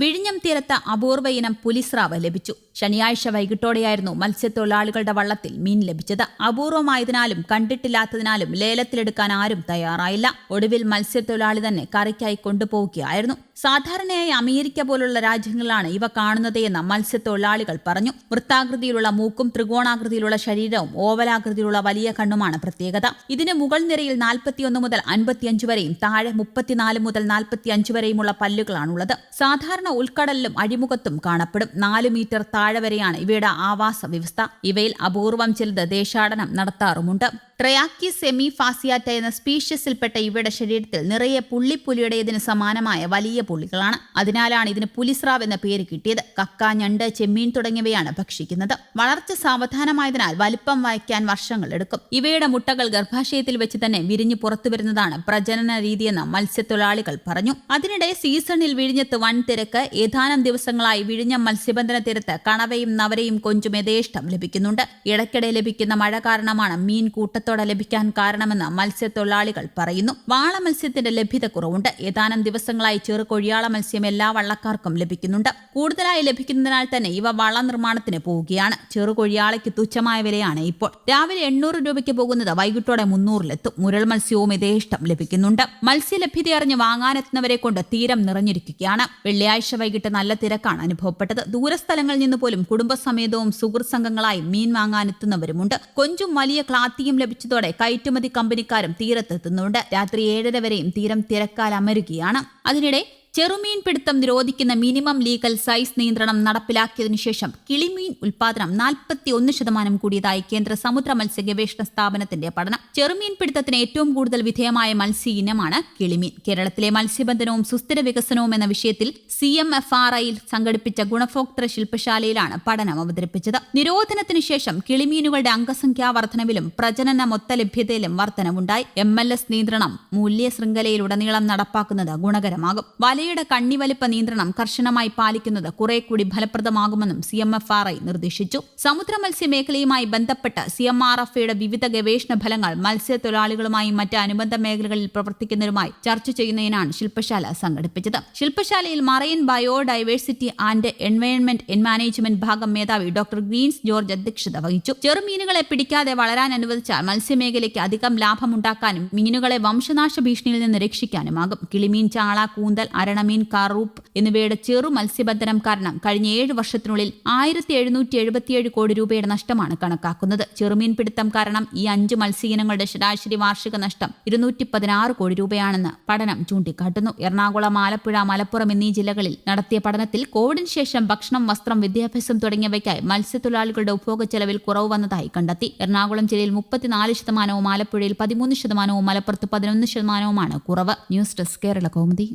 വിഴിഞ്ഞം തീരത്ത് അപൂർവ ഇനം പുലിസ്രാവ് ലഭിച്ചു. ശനിയാഴ്ച വൈകിട്ടോടെയായിരുന്നു മത്സ്യത്തൊഴിലാളികളുടെ വള്ളത്തിൽ മീൻ ലഭിച്ചത്. അപൂർവമായതിനാലും കണ്ടിട്ടില്ലാത്തതിനാലും ലേലത്തിലെടുക്കാൻ ആരും തയ്യാറായില്ല. ഒടുവിൽ മത്സ്യത്തൊഴിലാളി തന്നെ കറിക്കായി കൊണ്ടുപോവുകയായിരുന്നു. സാധാരണയായി അമേരിക്ക പോലുള്ള രാജ്യങ്ങളിലാണ് ഇവ കാണുന്നതെന്ന് മത്സ്യത്തൊഴിലാളികൾ പറഞ്ഞു. വൃത്താകൃതിയിലുള്ള മൂക്കും ത്രികോണാകൃതിയിലുള്ള ശരീരവും ഓവലാകൃതിയിലുള്ള വലിയ കണ്ണുമാണ് പ്രത്യേകത. ഇതിന് മുകൾ നിരയിൽ നാൽപ്പത്തിയൊന്ന് മുതൽ അൻപത്തിയഞ്ച് വരെയും താഴെ മുപ്പത്തിനാല് മുതൽ നാൽപ്പത്തിയഞ്ച് വരെയുമുള്ള പല്ലുകളാണുള്ളത്. സാധാരണ ഉൾക്കടലിലും അഴിമുഖത്തും കാണപ്പെടും. നാല് മീറ്റർ താഴെ വരെയാണ് ഇവയുടെ ആവാസ വ്യവസ്ഥ. ഇവയിൽ അപൂർവം ചിലത് ദേശാടനം നടത്താറുമുണ്ട്. ട്രയാക്കി സെമി ഫാസിയാറ്റ എന്ന സ്പീഷ്യസിൽപ്പെട്ട ഇവയുടെ ശരീരത്തിൽ നിറയെ പുള്ളിപ്പുലിയുടേതിന് സമാനമായ വലിയ പുള്ളികളാണ്. അതിനാലാണ് ഇതിന് പുലിസ്രാവ് എന്ന പേര് കിട്ടിയത്. കക്ക ഞണ്ട് ചെമ്മീൻ തുടങ്ങിയവയാണ് ഭക്ഷിക്കുന്നത്. വളർച്ച സാവധാനമായതിനാൽ വലിപ്പം വായിക്കാൻ വർഷങ്ങൾ എടുക്കും. ഇവയുടെ മുട്ടകൾ ഗർഭാശയത്തിൽ വെച്ച് തന്നെ വിരിഞ്ഞു പുറത്തു വരുന്നതാണ് പ്രജനന രീതിയെന്ന് മത്സ്യത്തൊഴിലാളികൾ പറഞ്ഞു. അതിനിടെ സീസണിൽ വിഴിഞ്ഞത്ത് വൻ തിരക്ക് ഏതാനും ദിവസങ്ങളായി വിഴിഞ്ഞ മത്സ്യബന്ധന തീരത്ത് കണവയും നവരയും കൊഞ്ചും യഥേഷ്ടം ലഭിക്കുന്നുണ്ട്. ഇടയ്ക്കിടെ ലഭിക്കുന്ന മഴ കാരണമാണ് മീൻ കൂട്ടത്തോടെ ലഭിക്കാൻ കാരണമെന്ന് മത്സ്യത്തൊഴിലാളികൾ പറയുന്നു. വാള മത്സ്യത്തിന്റെ ലഭ്യത കുറവുണ്ട്. ഏതാനും ദിവസങ്ങളായി ചെറു കൊഴിയാള മത്സ്യം എല്ലാ വള്ളക്കാർക്കും ലഭിക്കുന്നുണ്ട്. കൂടുതലായി ലഭിക്കുന്നതിനാൽ തന്നെ ഇവ വള്ള നിർമ്മാണത്തിന് പോവുകയാണ്. ചെറു കൊഴിയാളയ്ക്ക് തുച്ഛമായ വിലയാണ് ഇപ്പോൾ. രാവിലെ എണ്ണൂറ് രൂപയ്ക്ക് പോകുന്നത് വൈകിട്ടോടെ മുന്നൂറിലെത്തും. മുരൾ മത്സ്യവും യഥേഷ്ടം ലഭിക്കുന്നുണ്ട്. മത്സ്യലഭ്യത അറിഞ്ഞ് വാങ്ങാനെത്തുന്നവരെ കൊണ്ട് തീരം നിറഞ്ഞിരിക്കുകയാണ്. വെള്ളിയാഴ്ച വൈകിട്ട് നല്ല തിരക്കാണ് അനുഭവപ്പെട്ടത്. ദൂരസ്ഥലങ്ങളിൽ നിന്ന് പോലും കുടുംബസമേതവും സുഹൃത്ത് സംഘങ്ങളായി മീൻ വാങ്ങാനെത്തുന്നവരുമുണ്ട്. കൊഞ്ചും വലിയ ക്ലാത്തിയും ലഭിച്ചതോടെ കയറ്റുമതി കമ്പനിക്കാരും തീരത്തെത്തുന്നുണ്ട്. രാത്രി ഏഴര വരെയും തീരം തിരക്കാൽ അമരുകയാണ് അതിനിടെ ചെറുമീൻ പിടുത്തം നിരോധിക്കുന്ന മിനിമം ലീഗൽ സൈസ് നിയന്ത്രണം നടപ്പിലാക്കിയതിനു ശേഷം കിളിമീൻ ഉൽപാദനം നാൽപ്പത്തി ഒന്ന് ശതമാനം കൂടിയതായി കേന്ദ്ര സമുദ്ര മത്സ്യ ഗവേഷണ സ്ഥാപനത്തിന്റെ പഠനം. ചെറുമീൻ പിടുത്തത്തിന് ഏറ്റവും കൂടുതൽ വിധേയമായ മത്സ്യ ഇനമാണ് കിളിമീൻ. കേരളത്തിലെ മത്സ്യബന്ധനവും സുസ്ഥിര വികസനവും എന്ന വിഷയത്തിൽ സി എം എഫ് ആർ ഐയിൽ സംഘടിപ്പിച്ച ഗുണഭോക്തൃ ശില്പശാലയിലാണ് പഠനം അവതരിപ്പിച്ചത്. നിരോധനത്തിന് ശേഷം കിളിമീനുകളുടെ അംഗസംഖ്യാ വർധനവിലും പ്രജനന മൊത്ത ലഭ്യതയിലും വർധനവുണ്ടായി. എം എൽ എസ് നിയന്ത്രണം മൂല്യ ശൃംഖലയിലുടനീളം നടപ്പാക്കുന്നത് ഗുണകരമാകും. വലയുടെ കണ്ണിവലിപ്പ നിയന്ത്രണം കർശനമായി പാലിക്കുന്നത് കുറെ കൂടി ഫലപ്രദമാകുമെന്നും C M F R I നിർദ്ദേശിച്ചു. സമുദ്ര മത്സ്യ മേഖലയുമായി ബന്ധപ്പെട്ട് സി എം ആർ എഫ് ഐയുടെ വിവിധ ഗവേഷണ ഫലങ്ങൾ മത്സ്യത്തൊഴിലാളികളുമായും മറ്റ് അനുബന്ധ മേഖലകളിൽ പ്രവർത്തിക്കുന്നവരുമായി ചർച്ച ചെയ്യുന്നതിനാണ് ശില്പശാല സംഘടിപ്പിച്ചത്. ശില്പശാലയിൽ മറൈൻ ബയോഡൈവേഴ്സിറ്റി ആൻഡ് എൻവയോൺമെന്റ് എൻ മാനേജ്മെന്റ് ഭാഗം മേധാവി ഡോക്ടർ ഗ്രീൻസ് ജോർജ് അധ്യക്ഷത വഹിച്ചു. ചെറുമീനുകളെ പിടിക്കാതെ വളരാൻ അനുവദിച്ചാൽ മത്സ്യമേഖലയ്ക്ക് അധികം ലാഭമുണ്ടാക്കാനും മീനുകളെ വംശനാശ ഭീഷണിയിൽ നിന്ന് രക്ഷിക്കാനുമാകും. കിളിമീൻ ചാള കൂന്തൽ അരണമീൻ കറൂപ്പ് എന്നിവയുടെ ചെറു മത്സ്യബന്ധനം കാരണം കഴിഞ്ഞ ഏഴ് വർഷത്തിനുള്ളിൽ ആയിരത്തി എഴുന്നൂറ്റി എഴുപത്തിയേഴ് കോടി രൂപയുടെ നഷ്ടമാണ് കണക്കാക്കുന്നത്. ചെറുമീൻ പിടുത്തം കാരണം ഈ അഞ്ച് മത്സ്യയിനങ്ങളുടെ ശരാശരി വാർഷിക നഷ്ടം ഇരുന്നൂറ്റി പതിനാറ് കോടി രൂപയാണെന്ന് പഠനം ചൂണ്ടിക്കാട്ടുന്നു. എറണാകുളം ആലപ്പുഴ മലപ്പുറം എന്നീ ജില്ലകളിൽ നടത്തിയ പഠനത്തിൽ കോവിഡിന് ശേഷം ഭക്ഷണം വസ്ത്രം വിദ്യാഭ്യാസം തുടങ്ങിയവയ്ക്കായി മത്സ്യത്തൊഴിലാളികളുടെ ഉപഭോഗ ചെലവിൽ കുറവ് വന്നതായി കണ്ടെത്തി. എറണാകുളം ജില്ലയിൽ മുപ്പത്തിനാല് ശതമാനവും ആലപ്പുഴയിൽ പതിമൂന്ന് ശതമാനവും മലപ്പുറത്ത് പതിനൊന്ന് ശതമാനവുമാണ് കുറവ്. News desk Kerala Kaumudi.